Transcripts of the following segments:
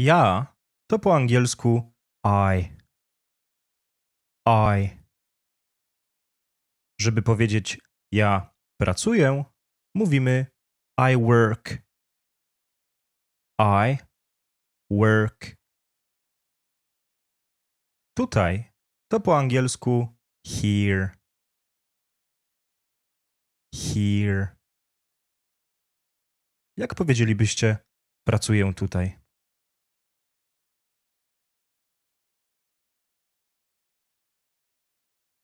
Ja to po angielsku I. I. Żeby powiedzieć ja pracuję, mówimy I work. I work. Tutaj to po angielsku here. Here. Jak powiedzielibyście pracuję tutaj?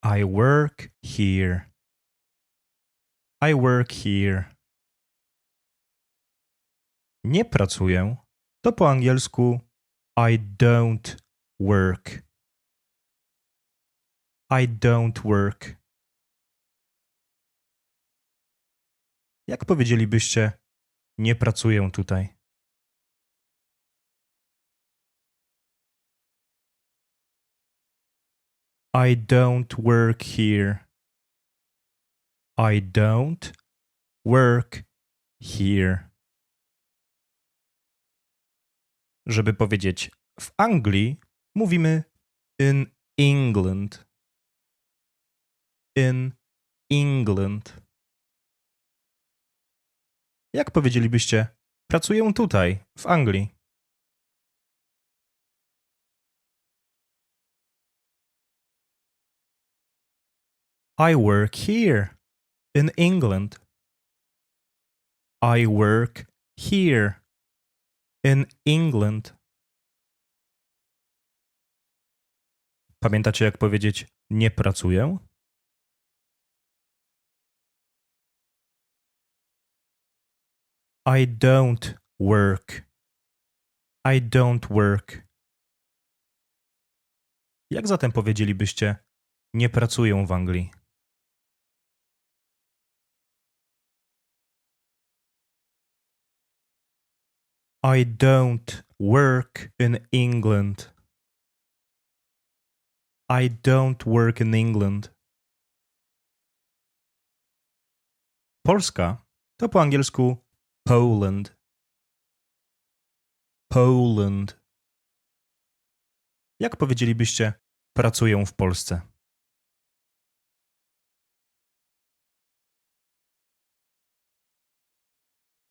I work here. I work here. Nie pracuję to po angielsku I don't work. I don't work. Jak powiedzielibyście nie pracuję tutaj? I don't work here. I don't work here. Żeby powiedzieć w Anglii, mówimy in England. In England. Jak powiedzielibyście, pracuję tutaj, w Anglii? I work here, in England. I work here, in England. Pamiętacie, jak powiedzieć nie pracuję? I don't work. I don't work. Jak zatem powiedzielibyście nie pracuję w Anglii? I don't work in England. I don't work in England. Polska to po angielsku Poland. Poland. Jak powiedzielibyście, pracuję w Polsce?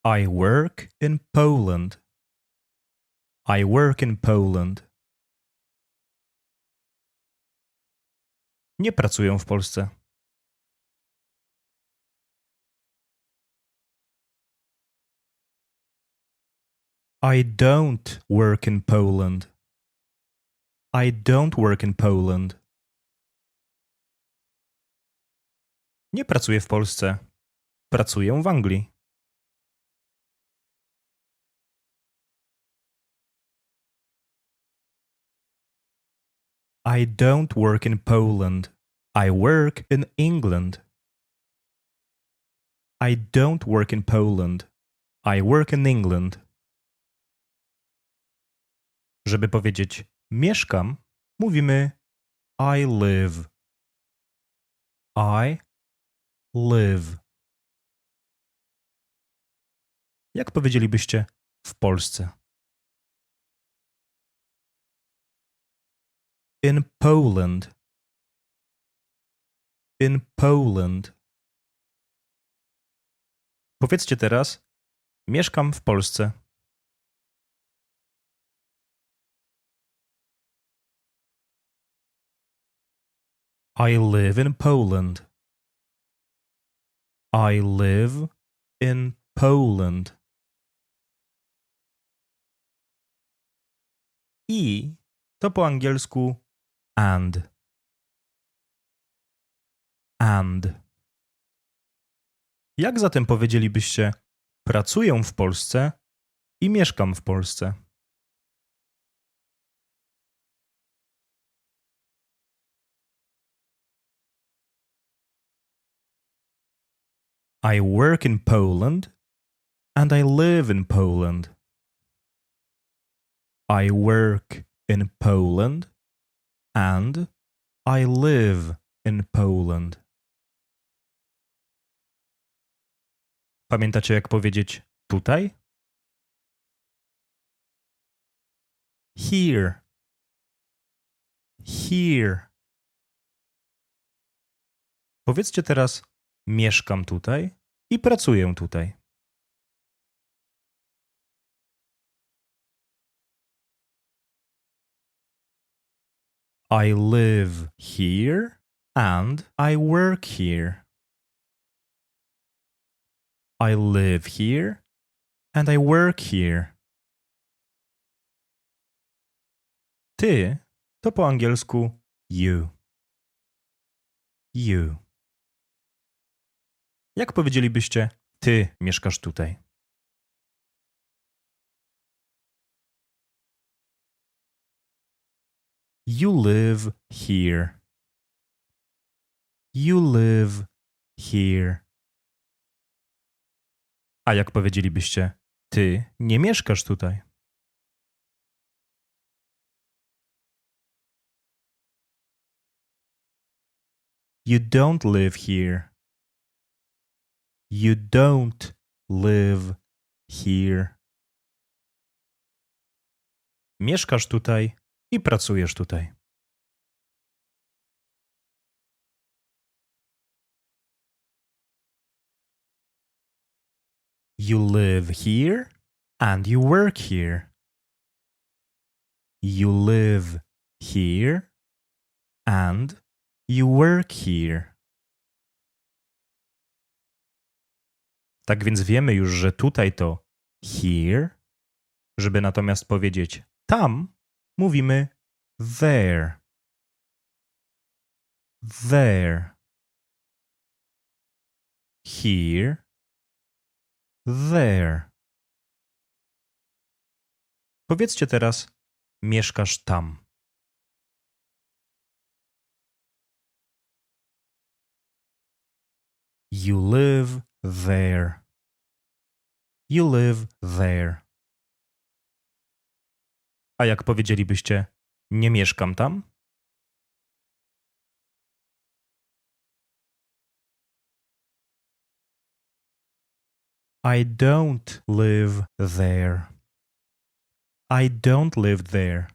I work in Poland. I work in Poland. Nie pracuję w Polsce. I don't work in Poland. I don't work in Poland. Nie pracuję w Polsce. Pracuję w Anglii. I don't work in Poland. I work in England. I don't work in Poland. I work in England. Żeby powiedzieć mieszkam, mówimy I live. I live. Jak powiedzielibyście w Polsce? In Poland. In Poland. Powiedzcie teraz: Mieszkam w Polsce. I live in Poland. I live in Poland. I to po angielsku and. And. Jak zatem powiedzielibyście pracuję w Polsce i mieszkam w Polsce? I work in Poland and I live in Poland. I work in Poland and I live in Poland. Pamiętacie, jak powiedzieć tutaj? here. Here. Powiedzcie teraz mieszkam tutaj i pracuję tutaj. I live here and I work here. I live here and I work here. Ty to po angielsku you. You. Jak powiedzielibyście, ty mieszkasz tutaj? You live here. You live here. A jak powiedzielibyście, ty nie mieszkasz tutaj? You don't live here. You don't live here. Mieszkasz tutaj i pracujesz tutaj. You live here and you work here. You live here and you work here. Tak więc wiemy już, że tutaj to here, żeby natomiast powiedzieć tam, mówimy there. There. Here. There. Powiedzcie teraz mieszkasz tam. You live there. You live there. A jak powiedzielibyście, nie mieszkam tam? I don't live there. I don't live there.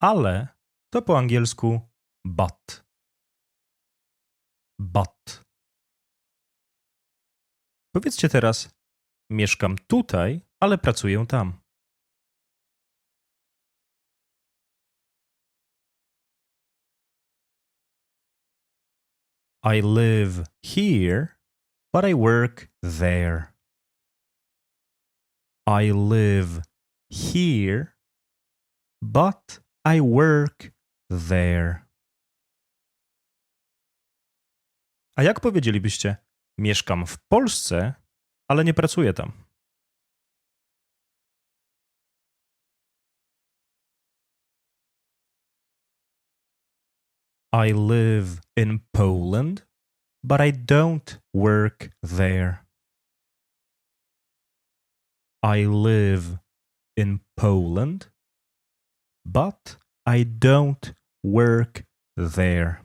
Ale to po angielsku but. But. Powiedzcie teraz, mieszkam tutaj, ale pracuję tam. I live here, but I work there. I live here, but I work there. A jak powiedzielibyście, mieszkam w Polsce, ale nie pracuję tam? I live in Poland, but I don't work there. I live in Poland, but I don't work there.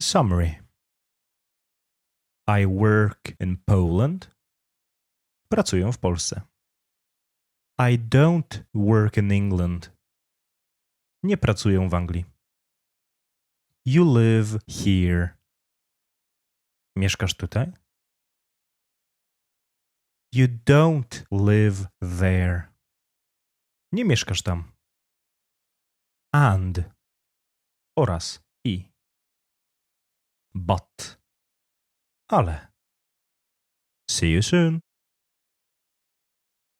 Summary I work in Poland. Pracuję w Polsce. I don't work in England. Nie pracuję w Anglii. You live here. Mieszkasz tutaj? You don't live there. Nie mieszkasz tam. And oraz i. But. Ale. See you soon.